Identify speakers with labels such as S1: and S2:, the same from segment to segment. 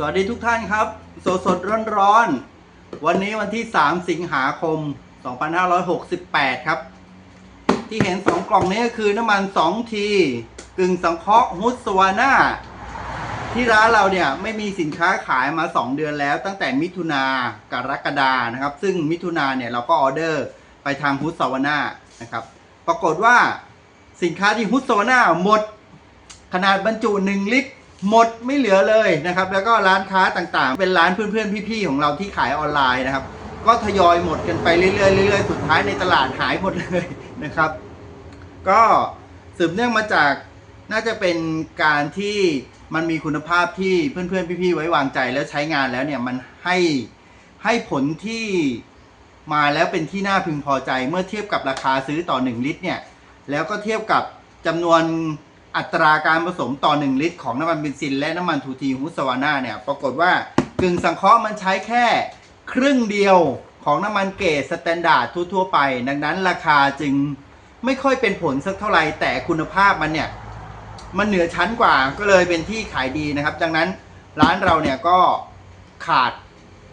S1: สวัสดีทุกท่านครับ สดสดร้อนร้อนวันนี้วันที่ 3 สิงหาคม 2568 ครับ ที่เห็น 2 กล่องนี้ก็คือน้ำมัน 2 ที กึ่งสังเคราะห์ฮุสวาน่าที่ร้านเราเนี่ยไม่มีสินค้าขายมา 2 เดือนแล้ว ตั้งแต่มิถุนากรกฎานะครับ ซึ่งมิถุนาเนี่ยเราก็ออเดอร์ไปทางฮุสวาน่านะครับ ปรากฏว่าสินค้าที่ฮุสวาน่าหมดขนาดบรรจุ 1 ลิตร หมดไม่เหลือเลยนะครับ แล้วก็ร้านค้าต่างๆ เป็นร้านเพื่อนๆพี่ๆของเราที่ขายออนไลน์นะครับ ก็ทยอยหมดกันไปเรื่อยๆเรื่อยๆสุดท้ายในตลาดหายหมดเลยนะครับ ก็สืบเนื่องมาจากน่าจะเป็นการที่มันมีคุณภาพที่เพื่อนๆพี่ๆไว้วางใจแล้วใช้งานแล้วเนี่ยมันให้ให้ผลที่มาแล้วเป็นที่น่าพึงพอใจ เมื่อเทียบกับราคาซื้อต่อ 1 ลิตรเนี่ยแล้วก็เทียบกับจำนวน อัตราการผสมต่อ 1 ลิตรของน้ำมันเบนซิน และน้ำมันทูทีฮุสวาน่าเนี่ยปรากฏว่ากึ่งสังเคราะห์มันใช้แค่ครึ่งเดียวของน้ำมันเกรดสแตนดาร์ดทั่วๆไป ดังนั้นราคาจึงไม่ค่อยเป็นผลสักเท่าไหร่แต่คุณภาพมันเนี่ยมันเหนือชั้นกว่าก็เลยเป็นที่ขายดีนะครับ ดังนั้นร้านเราเนี่ยก็ขาด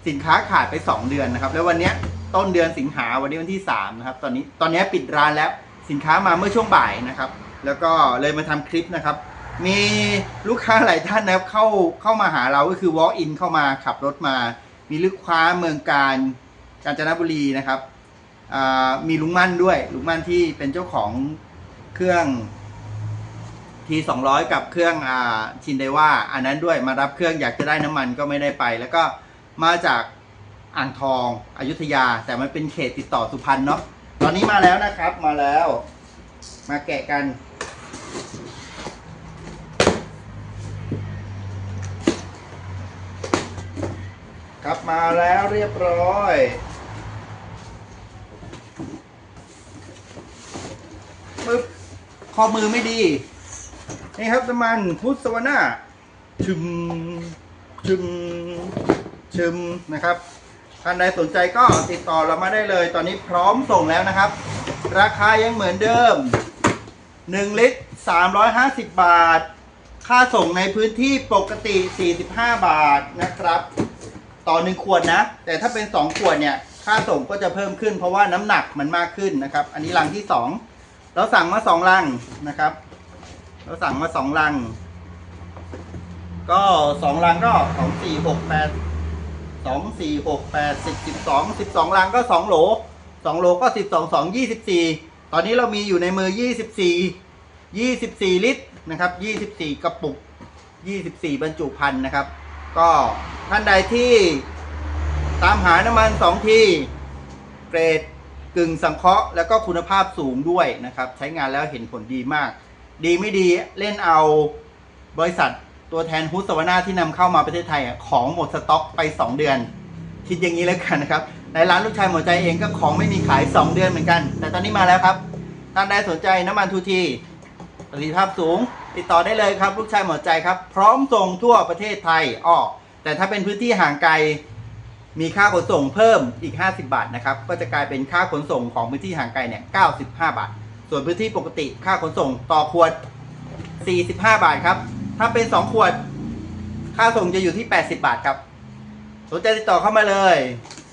S1: สินค้าขาดไป 2 เดือนนะครับ แล้ววันนี้ต้นเดือนสิงหาวันนี้วันที่3นะครับตอนนี้ตอนนี้ปิดร้านแล้วสินค้ามาเมื่อช่วงบ่ายนะครับ แล้วก็เลยมาทำคลิปนะครับ มีลูกค้าหลายท่านนะครับเข้าเข้ามาหาเราก็คือ walk in เข้ามาขับรถมา มีลูกค้าเมืองการกาญจนบุรีนะครับมีลุงมั่นด้วย ลุงมั่นที่เป็นเจ้าของเครื่องทีสองร้อยกับเครื่องอชินไดว่า อันนั้นด้วยมารับเครื่องอยากจะได้น้ำมันก็ไม่ได้ไป แล้วก็มาจากอ่างทองอยุธยา แต่มันเป็นเขตติดต่อสุพรรณเนาะตอนนี้มาแล้วนะครับมาแล้ว มาแกะกัน ครับมาแล้วเรียบร้อย ปึ๊บ ข้อมือไม่ดี นี่ครับน้ำมันพุทธสวนาชึมชึมชึมนะครับท่านใดสนใจก็ติดต่อเรามาได้เลย ตอนนี้พร้อมส่งแล้วนะครับ ราคายังเหมือนเดิม 1 ลิตร 350 บาท ค่าส่งในพื้นที่ปกติ 45 บาทนะครับ ต่อ1ขวดนะ แต่ถ้าเป็น2ขวดเนี่ยค่าส่งก็จะเพิ่มขึ้น เพราะว่าน้ำหนักมันมากขึ้นนะครับ อันนี้ลังที่2เราสั่งมา2ลังนะครับ เราสั่งมา2ลัง ก็2ลังก็2 4 6 8 2 4 6 8 10 12 12ลังก็2โหล2โหลก็12 2 24ตอนนี้เรามีอยู่ในมือ24 24ลิตรนะครับ24กระปุก24บรรจุภัณฑ์นะครับ ก็ท่านใดที่ตามหาน้ำมัน2ทีเกรดกึ่งสังเคราะห์แล้วก็คุณภาพสูงด้วยนะครับ ใช้งานแล้วเห็นผลดีมาก ดีไม่ดีเล่นเอาบริษัทตัวแทนฮุสวานาที่นำเข้ามาประเทศไทยอะของหมดสต็อกไป 2 เดือน คิดอย่างนี้แล้วกันนะครับในร้านลูกชายหมอใจเองก็ของไม่มีขาย 2 เดือนเหมือนกัน แต่ตอนนี้มาแล้วครับท่านใดสนใจน้ำมันทูทีประสิทธิภาพสูง ติดต่อได้เลยครับ ลูกชายหมอใจครับ พร้อมส่งทั่วประเทศไทยอ้อแต่ถ้าเป็นพื้นที่ห่างไกล มีค่าขนส่งเพิ่มอีก 50 บาทนะครับ ก็จะกลายเป็นค่าขนส่งของพื้นที่ห่างไกลเนี่ย95 บาท ส่วนพื้นที่ปกติค่าขนส่งต่อขวด 45 บาทครับ ถ้าเป็น 2 ขวด ค่าส่งจะอยู่ที่ 80 บาทครับ สนใจติดต่อเข้ามาเลย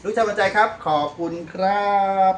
S1: รู้จักบันใจครับ ขอบคุณครับ